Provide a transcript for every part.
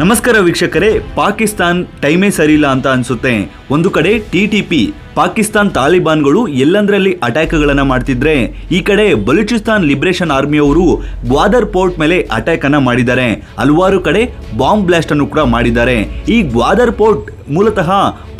ನಮಸ್ಕಾರ ವೀಕ್ಷಕರೇ, ಪಾಕಿಸ್ತಾನ್ ಟೈಮೇ ಸರಿಯಿಲ್ಲ ಅಂತ ಅನ್ಸುತ್ತೆ. ಒಂದು ಕಡೆ ಟಿ ಟಿ ಪಾಕಿಸ್ತಾನ್ ತಾಲಿಬಾನ್ಗಳು ಎಲ್ಲಂದ್ರಲ್ಲಿ ಅಟ್ಯಾಕ್ಗಳನ್ನು ಮಾಡ್ತಿದ್ರೆ, ಈ ಕಡೆ ಬಲೂಚಿಸ್ತಾನ್ ಲಿಬರೇಷನ್ ಆರ್ಮಿಯವರು ಗ್ವಾದರ್ ಪೋರ್ಟ್ ಮೇಲೆ ಅಟ್ಯಾಕ್ ಅನ್ನ ಮಾಡಿದ್ದಾರೆ. ಹಲವಾರು ಕಡೆ ಬಾಂಬ್ ಬ್ಲಾಸ್ಟ್ ಅನ್ನು ಕೂಡ ಮಾಡಿದ್ದಾರೆ. ಈ ಗ್ವಾದರ್ ಪೋರ್ಟ್ ಮೂಲತಃ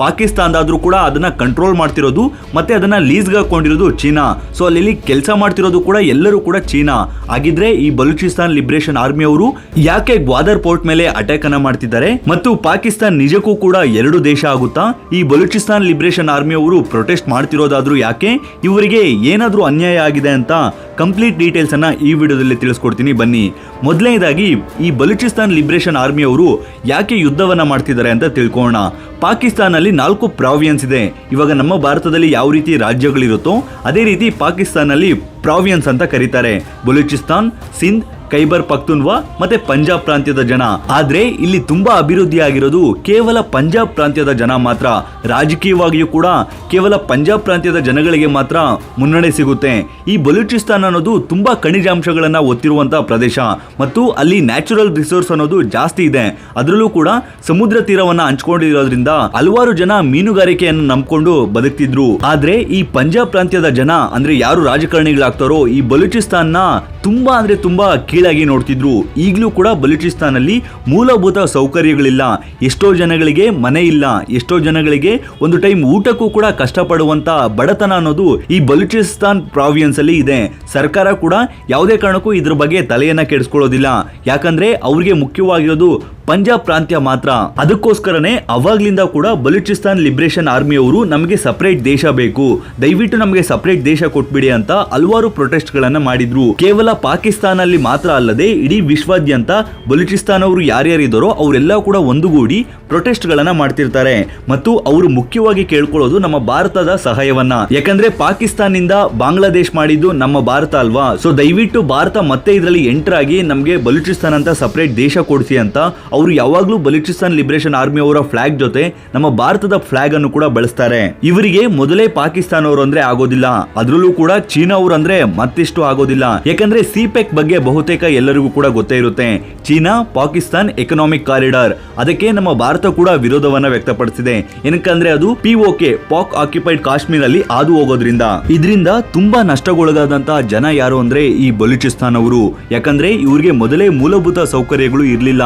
ಪಾಕಿಸ್ತಾನದಾದರೂ ಕೂಡ ಅದನ್ನು ಕಂಟ್ರೋಲ್ ಮಾಡ್ತಿರೋದು, ಮತ್ತು ಅದನ್ನು ಲೀಸ್ಗೆ ಹಾಕೊಂಡಿರೋದು ಚೀನಾ. ಸೊ ಅಲ್ಲಿ ಕೆಲಸ ಮಾಡ್ತಿರೋದು ಕೂಡ ಎಲ್ಲರೂ ಕೂಡ ಚೀನಾ. ಆಗಿದ್ರೆ ಈ ಬಲೂಚಿಸ್ತಾನ್ ಲಿಬ್ರೇಷನ್ ಆರ್ಮಿ ಅವರು ಯಾಕೆ ಗ್ವಾದರ್ ಪೋರ್ಟ್ ಮೇಲೆ ಅಟ್ಯಾಕ್ ಅನ್ನ ಮಾಡ್ತಿದ್ದಾರೆ? ಮತ್ತು ಪಾಕಿಸ್ತಾನ್ ನಿಜಕ್ಕೂ ಕೂಡ ಎರಡು ದೇಶ ಆಗುತ್ತಾ? ಈ ಬಲೂಚಿಸ್ತಾನ್ ಲಿಬ್ರೇಷನ್ ಆರ್ಮಿ ಅವರು ಪ್ರೊಟೆಸ್ಟ್ ಮಾಡ್ತಿರೋದಾದ್ರೂ ಯಾಕೆ? ಇವರಿಗೆ ಏನಾದರೂ ಅನ್ಯಾಯ ಆಗಿದೆ ಅಂತ ಕಂಪ್ಲೀಟ್ ಡೀಟೇಲ್ಸ್ ಅನ್ನ ಈ ವಿಡಿಯೋದಲ್ಲಿ ತಿಳಿಸ್ಕೊಡ್ತೀನಿ. ಬನ್ನಿ. ಮೊದಲನೇದಾಗಿ, ಈ ಬಲೂಚಿಸ್ತಾನ್ ಲಿಬ್ರೇಷನ್ ಆರ್ಮಿ ಅವರು ಯಾಕೆ ಯುದ್ಧವನ್ನ ಮಾಡ್ತಿದ್ದಾರೆ ಅಂತ ತಿಳ್ಕೊಳ್ಳೋಣ ಪಾಕಿಸ್ತಾನಲ್ಲಿ ನಾಲ್ಕು ಪ್ರಾವಿಯನ್ಸ್ ಇದೆ. ಇವಾಗ ನಮ್ಮ ಭಾರತದಲ್ಲಿ ಯಾವ ರೀತಿ ರಾಜ್ಯಗಳಿರುತ್ತೋ, ಅದೇ ರೀತಿ ಪಾಕಿಸ್ತಾನಲ್ಲಿ ಪ್ರಾವಿಯನ್ಸ್ ಅಂತ ಕರೀತಾರೆ. ಬಲೂಚಿಸ್ತಾನ್, ಸಿಂಧ್ ಖೈಬರ್ ಪಖ್ತುನ್ವಾ ಮತ್ತೆ ಪಂಜಾಬ್ ಪ್ರಾಂತ್ಯದ ಜನ. ಆದ್ರೆ ಇಲ್ಲಿ ತುಂಬಾ ಅಭಿವೃದ್ಧಿ ಆಗಿರೋದು ಕೇವಲ ಪಂಜಾಬ್ ಪ್ರಾಂತ್ಯದ ಜನ ಮಾತ್ರ. ರಾಜಕೀಯವಾಗಿಯೂ ಕೂಡ ಕೇವಲ ಪಂಜಾಬ್ ಪ್ರಾಂತ್ಯದ ಜನಗಳಿಗೆ ಮಾತ್ರ ಮುನ್ನಡೆ ಸಿಗುತ್ತೆ. ಈ ಬಲೂಚಿಸ್ತಾನ್ ಅನ್ನೋದು ತುಂಬಾ ಖನಿಜಾಂಶಗಳನ್ನ ಒತ್ತಿರುವಂತಹ ಪ್ರದೇಶ. ಮತ್ತು ಅಲ್ಲಿ ನ್ಯಾಚುರಲ್ ರಿಸೋರ್ಸ್ ಅನ್ನೋದು ಜಾಸ್ತಿ ಇದೆ. ಅದರಲ್ಲೂ ಕೂಡ ಸಮುದ್ರ ತೀರವನ್ನ ಹಂಚ್ಕೊಂಡಿರೋದ್ರಿಂದ ಹಲವಾರು ಜನ ಮೀನುಗಾರಿಕೆಯನ್ನು ನಂಬ್ಕೊಂಡು ಬದುಕ್ತಿದ್ರು. ಆದ್ರೆ ಈ ಪಂಜಾಬ್ ಪ್ರಾಂತ್ಯದ ಜನ ಅಂದ್ರೆ ಯಾರು ರಾಜಕಾರಣಿಗಳಾಗ್ತಾರೋ ಈ ಬಲೂಚಿಸ್ತಾನ್ನ ತುಂಬಾ ಅಂದ್ರೆ ತುಂಬಾ ಕೀಳಾಗಿ ನೋಡ್ತಿದ್ರು. ಈಗಲೂ ಕೂಡ ಬಲೂಚಿಸ್ತಾನಲ್ಲಿ ಮೂಲಭೂತ ಸೌಕರ್ಯಗಳಿಲ್ಲ. ಎಷ್ಟೋ ಜನಗಳಿಗೆ ಮನೆ ಇಲ್ಲ. ಎಷ್ಟೋ ಜನಗಳಿಗೆ ಒಂದು ಟೈಮ್ ಊಟಕ್ಕೂ ಕೂಡ ಕಷ್ಟಪಡುವಂತ ಬಡತನ ಅನ್ನೋದು ಈ ಬಲೂಚಿಸ್ತಾನ್ ಪ್ರಾವಿಯನ್ಸ್ ಅಲ್ಲಿ ಇದೆ. ಸರ್ಕಾರ ಕೂಡ ಯಾವುದೇ ಕಾರಣಕ್ಕೂ ಇದ್ರ ಬಗ್ಗೆ ತಲೆಯನ್ನ ಕೆಡಿಸ್ಕೊಳ್ಳೋದಿಲ್ಲ. ಯಾಕಂದ್ರೆ ಅವ್ರಿಗೆ ಮುಖ್ಯವಾಗಿರೋದು ಪಂಜಾಬ್ ಪ್ರಾಂತ್ಯ ಮಾತ್ರ. ಅದಕ್ಕೋಸ್ಕರನೇ ಅವಾಗ್ಲಿಂದ ಕೂಡ ಬಲೂಚಿಸ್ತಾನ್ ಲಿಬ್ರೇಷನ್ ಆರ್ಮಿ ಅವರು ನಮಗೆ ಸಪರೇಟ್ ದೇಶ ಬೇಕು. ದಯವಿಟ್ಟು ನಮಗೆ ಸಪರೇಟ್ ದೇಶ ಕೊಟ್ಬಿಡಿ ಅಂತ ಹಲವಾರು ಪ್ರೊಟೆಸ್ಟ್ ಗಳನ್ನ ಮಾಡಿದ್ರು. ಕೇವಲ ಪಾಕಿಸ್ತಾನಲ್ಲಿ ಮಾತ್ರ ಅಲ್ಲದೆ ಇಡೀ ವಿಶ್ವಾದ್ಯಂತ ಬಲೂಚಿಸ್ತಾನ್ ಅವರು ಯಾರ್ಯಾರಿದ್ದಾರೋ ಅವರೆಲ್ಲ ಕೂಡ ಒಂದುಗೂಡಿ ಪ್ರೊಟೆಸ್ಟ್ ಗಳನ್ನ ಮಾಡ್ತಿರ್ತಾರೆ. ಮತ್ತು ಅವರು ಮುಖ್ಯವಾಗಿ ಕೇಳ್ಕೊಳ್ಳೋದು ನಮ್ಮ ಭಾರತದ ಸಹಾಯವನ್ನ. ಯಾಕಂದ್ರೆ ಪಾಕಿಸ್ತಾನಿಂದ ಬಾಂಗ್ಲಾದೇಶ್ ಮಾಡಿದ್ದು ನಮ್ಮ ಭಾರತ ಅಲ್ವಾ? ಸೊ ದಯವಿಟ್ಟು ಭಾರತ ಮತ್ತೆ ಇದರಲ್ಲಿ ಎಂಟರ್ ಆಗಿ ನಮಗೆ ಬಲೂಚಿಸ್ತಾನ್ ಅಂತ ಸಪರೇಟ್ ದೇಶ ಕೊಡಿಸಿ ಅಂತ ಅವರು ಯಾವಾಗಲೂ ಬಲೂಚಿಸ್ತಾನ್ ಲಿಬರೇಷನ್ ಆರ್ಮಿ ಅವರ ಫ್ಲಾಗ್ ಜೊತೆ ನಮ್ಮ ಭಾರತದ ಫ್ಲಾಗ್ ಅನ್ನು ಕೂಡ ಬಳಸ್ತಾರೆ. ಇವರಿಗೆ ಮೊದಲೇ ಪಾಕಿಸ್ತಾನ ಅವರು ಅಂದ್ರೆ ಆಗೋದಿಲ್ಲ. ಅದರಲ್ಲೂ ಕೂಡ ಚೀನಾ ಅವರು ಅಂದ್ರೆ ಮತ್ತಿಷ್ಟು ಆಗೋದಿಲ್ಲ. ಯಾಕಂದ್ರೆ ಸಿಪೆಕ್ ಬಗ್ಗೆ ಬಹುತೇಕ ಎಲ್ಲರಿಗೂ ಕೂಡ ಗೊತ್ತೇ ಇರುತ್ತೆ. ಚೀನಾ, ಪಾಕಿಸ್ತಾನ್ ಎಕನಾಮಿಕ್ ಕಾರಿಡಾರ್ ಅದಕ್ಕೆ ನಮ್ಮ ಭಾರತ ಕೂಡ ವಿರೋಧವನ್ನ ವ್ಯಕ್ತಪಡಿಸಿದೆ. ಏನಕ್ಕಂದ್ರೆ ಅದು ಪಿಒಕೆ ಪಾಕ್ ಆಕ್ಯುಪೈಡ್ ಕಾಶ್ಮೀರ್ ಅಲ್ಲಿ ಹಾದು ಹೋಗೋದ್ರಿಂದ. ಇದರಿಂದ ತುಂಬಾ ನಷ್ಟಗೊಳಗಾದಂತಹ ಜನ ಯಾರು ಅಂದ್ರೆ ಈ ಬಲೂಚಿಸ್ತಾನ್ ಅವರು. ಯಾಕಂದ್ರೆ ಇವರಿಗೆ ಮೊದಲೇ ಮೂಲಭೂತ ಸೌಕರ್ಯಗಳು ಇರಲಿಲ್ಲ.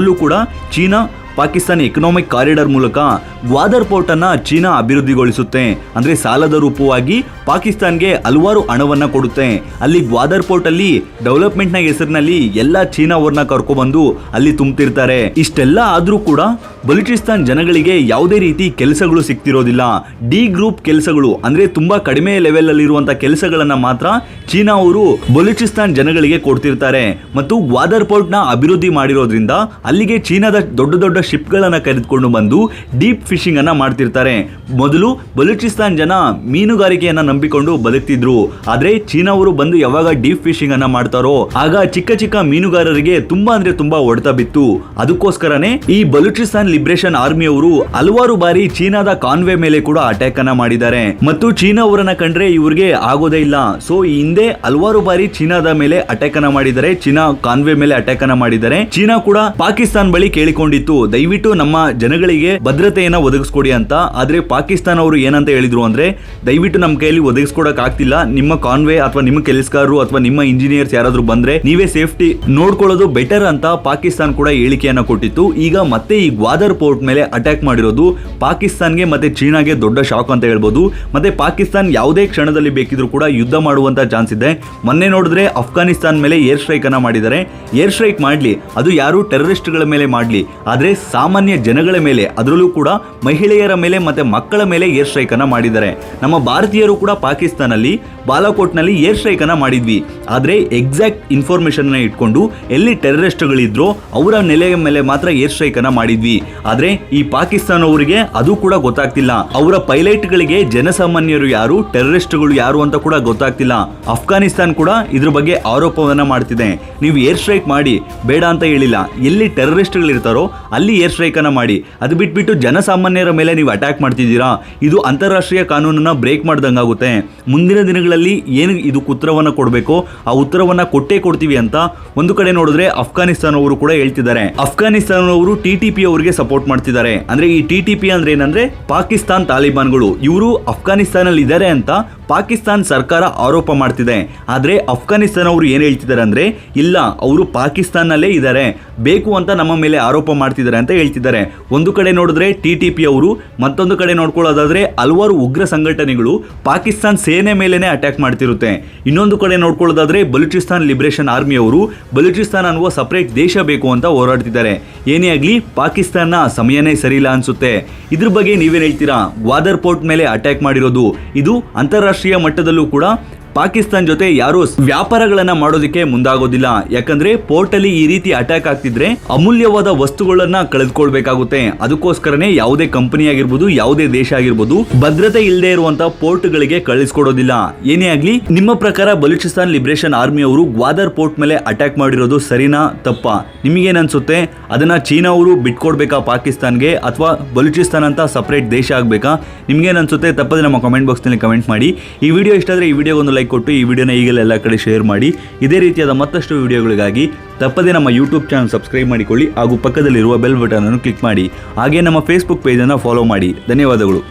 ಅದರಲ್ಲೂ ಕೂಡ ಚೀನಾ ಪಾಕಿಸ್ತಾನ ಎಕನಾಮಿಕ್ ಕಾರಿಡಾರ್ ಮೂಲಕ ಗ್ವಾದರ್ ಪೋರ್ಟ್ ಅನ್ನ ಚೀನಾ ಅಭಿವೃದ್ಧಿಗೊಳಿಸುತ್ತೆ. ಅಂದ್ರೆ ಸಾಲದ ರೂಪವಾಗಿ ಪಾಕಿಸ್ತಾನ್ಗೆ ಹಲವಾರು ಹಣವನ್ನ ಕೊಡುತ್ತೆ. ಅಲ್ಲಿ ಗ್ವಾದರ್ ಪೋರ್ಟ್ ಅಲ್ಲಿ ಡೆವಲಪ್ಮೆಂಟ್ನ ಹೆಸರಿನಲ್ಲಿ ಎಲ್ಲಾ ಚೀನಾ ಅವ್ರನ್ನ ಕರ್ಕೊಬಂದು ಅಲ್ಲಿ ತುಂಬ್ತಿರ್ತಾರೆ. ಇಷ್ಟೆಲ್ಲ ಆದ್ರೂ ಕೂಡ ಬಲೂಚಿಸ್ತಾನ್ ಜನಗಳಿಗೆ ಯಾವುದೇ ರೀತಿ ಕೆಲಸಗಳು ಸಿಗ್ತಿರೋದಿಲ್ಲ. ಡಿ ಗ್ರೂಪ್ ಕೆಲಸಗಳು ಅಂದ್ರೆ ತುಂಬಾ ಕಡಿಮೆ ಲೆವೆಲ್ ಅಲ್ಲಿ ಇರುವಂತಹ ಕೆಲಸಗಳನ್ನ ಮಾತ್ರ ಚೀನಾ ಅವರು ಬಲೂಚಿಸ್ತಾನ್ ಜನಗಳಿಗೆ ಕೊಡ್ತಿರ್ತಾರೆ. ಮತ್ತು ಗ್ವಾದರ್ ಪೋರ್ಟ್ನ ಅಭಿವೃದ್ಧಿ ಮಾಡಿರೋದ್ರಿಂದ ಅಲ್ಲಿಗೆ ಚೀನಾದ ದೊಡ್ಡ ದೊಡ್ಡ ಶಿಪ್ ಗಳನ್ನ ಕರೆದುಕೊಂಡು ಬಂದು ಡೀಪ್ ಫಿಶಿಂಗ್ ಅನ್ನ ಮಾಡ್ತಿರ್ತಾರೆ. ಮೊದಲು ಬಲೂಚಿಸ್ತಾನ್ ಜನ ಮೀನುಗಾರಿಕೆಯನ್ನ ನಂಬಿಕೊಂಡು ಬದುಕ್ತಿದ್ರು. ಆದ್ರೆ ಚೀನಾ ಅವರು ಬಂದು ಯಾವಾಗ ಡೀಪ್ ಫಿಶಿಂಗ್ ಅನ್ನ ಮಾಡ್ತಾರೋ, ಆಗ ಚಿಕ್ಕ ಚಿಕ್ಕ ಮೀನುಗಾರರಿಗೆ ತುಂಬಾ ಅಂದ್ರೆ ತುಂಬಾ ಹೊಡೆತ ಬಿತ್ತು. ಅದಕ್ಕೋಸ್ಕರನೇ ಈ ಬಲೂಚಿಸ್ತಾನ್ ಲಿಬ್ರೇಷನ್ ಆರ್ಮಿ ಅವರು ಹಲವಾರು ಬಾರಿ ಚೀನಾದ ಕಾನ್ವೆ ಮೇಲೆ ಕೂಡ ಅಟ್ಯಾಕ್ ಅನ್ನ ಮಾಡಿದ್ದಾರೆ. ಮತ್ತು ಚೀನಾ ಅವರನ್ನ ಕಂಡ್ರೆ ಇವ್ರಿಗೆ ಆಗೋದೇ ಇಲ್ಲ. ಸೊ ಹಿಂದೆ ಹಲವಾರು ಬಾರಿ ಚೀನಾದ ಮೇಲೆ ಅಟ್ಯಾಕ್ ಅನ್ನ ಮಾಡಿದ್ದಾರೆ. ಚೀನಾ ಕಾನ್ವೆ ಮೇಲೆ ಅಟ್ಯಾಕ್ ಅನ್ನ ಮಾಡಿದ್ದಾರೆ. ಚೀನಾ ಕೂಡ ಪಾಕಿಸ್ತಾನ್ ಬಳಿ ಕೇಳಿಕೊಂಡಿತ್ತು. ದಯವಿಟ್ಟು ನಮ್ಮ ಜನಗಳಿಗೆ ಭದ್ರತೆಯನ್ನ ಒದಗಿಸ್ಕೊಡಿ ಅಂತ. ಆದ್ರೆ ಪಾಕಿಸ್ತಾನ ಅವರು ಏನಂತ ಹೇಳಿದ್ರು ಅಂದ್ರೆ, ದಯವಿಟ್ಟು ನಮ್ಮ ಕೈಯಲ್ಲಿ ಒದಗಿಸ್ಕೊಡಕ್ ಆಗ್ತಿಲ್ಲ ನಿಮ್ಮ ಕಾನ್ವೆ ಅಥವಾ ನಿಮ್ಮ ಕೆಲಸಗಾರರು ಅಥವಾ ನಿಮ್ಮ ಇಂಜಿನಿಯರ್ಸ್ ಯಾರಾದ್ರೂ ಬಂದ್ರೆ, ನೀವೇ ಸೇಫ್ಟಿ ನೋಡ್ಕೊಳ್ಳೋದು ಬೆಟರ್ ಅಂತ ಪಾಕಿಸ್ತಾನ್ ಕೂಡ ಹೇಳಿಕೆಯನ್ನ ಕೊಟ್ಟಿತ್ತು. ಈಗ ಮತ್ತೆ ಈ ಗ್ವಾದರ್ ಪೋರ್ಟ್ ಮೇಲೆ ಅಟ್ಯಾಕ್ ಮಾಡಿರೋದು ಪಾಕಿಸ್ತಾನ್ಗೆ ಮತ್ತೆ ಚೀನಾಗೆ ದೊಡ್ಡ ಶಾಕ್ ಅಂತ ಹೇಳ್ಬೋದು. ಮತ್ತೆ ಪಾಕಿಸ್ತಾನ್ ಯಾವುದೇ ಕ್ಷಣದಲ್ಲಿ ಬೇಕಿದ್ರು ಕೂಡ ಯುದ್ಧ ಮಾಡುವಂತ ಚಾನ್ಸ್ ಇದೆ. ಮೊನ್ನೆ ನೋಡಿದ್ರೆ ಅಫ್ಘಾನಿಸ್ತಾನ್ ಮೇಲೆ ಏರ್ ಸ್ಟ್ರೈಕ್ ಅನ್ನ ಮಾಡಿದ್ದಾರೆ. ಏರ್ ಸ್ಟ್ರೈಕ್ ಮಾಡ್ಲಿ. ಅದು ಯಾರು ಟೆರರಿಸ್ಟ್ಗಳ ಮೇಲೆ ಮಾಡ್ಲಿ. ಆದ್ರೆ ಸಾಮಾನ್ಯ ಜನಗಳ ಮೇಲೆ, ಅದರಲ್ಲೂ ಕೂಡ ಮಹಿಳೆಯರ ಮೇಲೆ ಮತ್ತೆ ಮಕ್ಕಳ ಮೇಲೆ ಏರ್ ಸ್ಟ್ರೈಕ್ ಅನ್ನ ಮಾಡಿದ್ದಾರೆ. ನಮ್ಮ ಭಾರತೀಯರು ಕೂಡ ಪಾಕಿಸ್ತಾನಲ್ಲಿ, ಬಾಲಾಕೋಟ್ನಲ್ಲಿ ಏರ್ ಸ್ಟ್ರೈಕ್ ಅನ್ನ ಮಾಡಿದ್ವಿ. ಆದ್ರೆ ಎಕ್ಸಾಕ್ಟ್ ಇನ್ಫಾರ್ಮೇಶನ್ ಇಟ್ಕೊಂಡು ಎಲ್ಲಿ ಟೆರರಿಸ್ಟ್ಗಳಿದ್ರೋ ಅವರ ನೆಲೆಯ ಮೇಲೆ ಮಾತ್ರ ಏರ್ ಸ್ಟ್ರೈಕ್ ಅನ್ನ ಮಾಡಿದ್ವಿ. ಆದ್ರೆ ಈ ಪಾಕಿಸ್ತಾನ ಅವರಿಗೆ ಅದು ಕೂಡ ಗೊತ್ತಾಗ್ತಿಲ್ಲ. ಅವರ ಪೈಲಟ್ಗಳಿಗೆ ಜನಸಾಮಾನ್ಯರು ಯಾರು ಟೆರರಿಸ್ಟ್ಗಳು ಯಾರು ಅಂತ ಕೂಡ ಗೊತ್ತಾಗ್ತಿಲ್ಲ. ಅಫ್ಘಾನಿಸ್ತಾನ್ ಕೂಡ ಇದ್ರ ಬಗ್ಗೆ ಆರೋಪವನ್ನ ಮಾಡ್ತಿದೆ. ನೀವು ಏರ್ ಸ್ಟ್ರೈಕ್ ಮಾಡಿ, ಬೇಡ ಅಂತ ಹೇಳಿಲ್ಲ. ಎಲ್ಲಿ ಟೆರರಿಸ್ಟ್ಗಳಿರ್ತಾರೋ ಅಲ್ಲಿ ಅಲ್ಲಿ ಏರ್ ಸ್ಟ್ರೈಕ್ ಅನ್ನ ಮಾಡಿ. ಅದು ಬಿಟ್ಬಿಟ್ಟು ಜನಸಾಮಾನ್ಯರ ಮೇಲೆ ನೀವು ಅಟ್ಯಾಕ್ ಮಾಡ್ತಿದ್ದೀರಾ? ಇದು ಅಂತಾರಾಷ್ಟ್ರೀಯ ಕಾನೂನನ್ನ ಬ್ರೇಕ್ ಮಾಡ್ದಂಗಾಗುತ್ತೆ. ಮುಂದಿನ ದಿನಗಳಲ್ಲಿ ಏನು ಇದು ಉತ್ತರವನ್ನ ಕೊಡಬೇಕು, ಆ ಉತ್ತರವನ್ನ ಕೊಟ್ಟೇ ಕೊಡ್ತೀವಿ ಅಂತ ಒಂದು ಕಡೆ ನೋಡಿದ್ರೆ ಅಫ್ಘಾನಿಸ್ತಾನವರು ಕೂಡ ಹೇಳ್ತಿದ್ದಾರೆ. ಅಫ್ಘಾನಿಸ್ತಾನವರು ಟಿ ಟಿ ಪಿ ಅವರಿಗೆ ಸಪೋರ್ಟ್ ಮಾಡ್ತಿದ್ದಾರೆ. ಅಂದ್ರೆ ಈ ಟಿ ಟಿ ಪಿ ಅಂದ್ರೆ ಏನಂದ್ರೆ ಪಾಕಿಸ್ತಾನ್ ತಾಲಿಬಾನ್ಗಳು. ಇವರು ಅಫ್ಘಾನಿಸ್ತಾನಲ್ಲಿ ಇದ್ದಾರೆ ಅಂತ ಪಾಕಿಸ್ತಾನ್ ಸರ್ಕಾರ ಆರೋಪ ಮಾಡ್ತಿದೆ. ಆದರೆ ಅಫ್ಘಾನಿಸ್ತಾನ ಅವರು ಏನು ಹೇಳ್ತಿದ್ದಾರೆ ಅಂದ್ರೆ, ಇಲ್ಲ, ಅವರು ಪಾಕಿಸ್ತಾನಲ್ಲೇ ಇದ್ದಾರೆ ಬೇಕು ಅಂತ ನಮ್ಮ ಮೇಲೆ ಆರೋಪ ಮಾಡ್ತಿದ್ದಾರೆ ಅಂತ ಹೇಳ್ತಿದ್ದಾರೆ. ಒಂದು ಕಡೆ ನೋಡಿದ್ರೆ ಟಿ ಟಿ ಪಿ ಅವರು, ಮತ್ತೊಂದು ಕಡೆ ನೋಡ್ಕೊಳ್ಳೋದಾದ್ರೆ ಹಲವಾರು ಉಗ್ರ ಸಂಘಟನೆಗಳು ಪಾಕಿಸ್ತಾನ್ ಸೇನೆ ಮೇಲೇ ಅಟ್ಯಾಕ್ ಮಾಡ್ತಿರುತ್ತೆ. ಇನ್ನೊಂದು ಕಡೆ ನೋಡ್ಕೊಳ್ಳೋದಾದ್ರೆ ಬಲೂಚಿಸ್ತಾನ್ ಲಿಬರೇಷನ್ ಆರ್ಮಿ ಅವರು, ಬಲೂಚಿಸ್ತಾನ್ ಅನ್ನುವ ಸಪರೇಟ್ ದೇಶ ಬೇಕು ಅಂತ ಹೋರಾಡ್ತಿದ್ದಾರೆ. ಏನೇ ಆಗಲಿ ಪಾಕಿಸ್ತಾನ ಸಮಯನೇ ಸರಿಯಿಲ್ಲ ಅನ್ಸುತ್ತೆ. ಇದ್ರ ಬಗ್ಗೆ ನೀವೇನು ಹೇಳ್ತೀರಾ? ವಾದರ್ ಪೋರ್ಟ್ ಮೇಲೆ ಅಟ್ಯಾಕ್ ಮಾಡಿರೋದು. ಇದು ಅಂತಾರಾಷ್ಟ್ರೀಯ ಮಟ್ಟದಲ್ಲೂ ಕೂಡ ಪಾಕಿಸ್ತಾನ್ ಜೊತೆ ಯಾರು ವ್ಯಾಪಾರಗಳನ್ನ ಮಾಡೋದಕ್ಕೆ ಮುಂದಾಗೋದಿಲ್ಲ. ಯಾಕಂದ್ರೆ ಪೋರ್ಟ್ ಅಲ್ಲಿ ಈ ರೀತಿ ಅಟ್ಯಾಕ್ ಆಗ್ತಿದ್ರೆ ಅಮೂಲ್ಯವಾದ ವಸ್ತುಗಳನ್ನ ಕಳೆದುಕೊಳ್ಬೇಕಾಗುತ್ತೆ. ಅದಕ್ಕೋಸ್ಕರನೇ ಯಾವುದೇ ಕಂಪನಿ ಆಗಿರ್ಬೋದು, ಯಾವುದೇ ದೇಶ ಆಗಿರ್ಬೋದು, ಭದ್ರತೆ ಇಲ್ಲದೆ ಇರುವಂತಹ ಪೋರ್ಟ್ ಗಳಿಗೆ ಕಳಿಸ್ಕೊಡೋದಿಲ್ಲ. ಏನೇ ಆಗ್ಲಿ, ನಿಮ್ಮ ಪ್ರಕಾರ ಬಲೂಚಿಸ್ತಾನ್ ಲಿಬರೇಷನ್ ಆರ್ಮಿ ಅವರು ಗ್ವಾದರ್ ಪೋರ್ಟ್ ಮೇಲೆ ಅಟ್ಯಾಕ್ ಮಾಡಿರೋದು ಸರಿನಾ, ತಪ್ಪ? ನಿಮಗೇನ್ ಅನ್ಸುತ್ತೆ ಅದನ್ನ ಚೀನಾ ಅವರು ಬಿಟ್ಕೊಡ್ಬೇಕಾ ಪಾಕಿಸ್ತಾನ್ಗೆ? ಅಥವಾ ಬಲೂಚಿಸ್ತಾನ್ ಅಂತ ಸಪರೇಟ್ ದೇಶ ಆಗ್ಬೇಕಾ? ನಿಮ್ಗೇನ್ ಅನ್ಸುತ್ತೆ ತಪ್ಪದೆ ನಮ್ಮ ಕಮೆಂಟ್ ಬಾಕ್ಸ್ನಲ್ಲಿ ಕಮೆಂಟ್ ಮಾಡಿ. ಈ ವಿಡಿಯೋ ಇಷ್ಟ ಆದ್ರೆ ಈ ವಿಡಿಯೋ ಒಂದು ಲೈಕ್ ಕೊಟ್ಟು ಈ ವಿಡಿಯೋನ ಈಗಲೇ ಎಲ್ಲ ಕಡೆ ಶೇರ್ ಮಾಡಿ. ಇದೇ ರೀತಿಯಾದ ಮತ್ತಷ್ಟು ವಿಡಿಯೋಗಳಿಗಾಗಿ ತಪ್ಪದೆ ನಮ್ಮ ಯೂಟ್ಯೂಬ್ ಚಾನಲ್ ಸಬ್ಸ್ಕ್ರೈಬ್ ಮಾಡಿಕೊಳ್ಳಿ ಹಾಗೂ ಪಕ್ಕದಲ್ಲಿರುವ ಬೆಲ್ ಬಟನ್ ಅನ್ನು ಕ್ಲಿಕ್ ಮಾಡಿ. ಹಾಗೆ ನಮ್ಮ ಫೇಸ್ಬುಕ್ ಪೇಜನ್ನು ಫಾಲೋ ಮಾಡಿ. ಧನ್ಯವಾದಗಳು.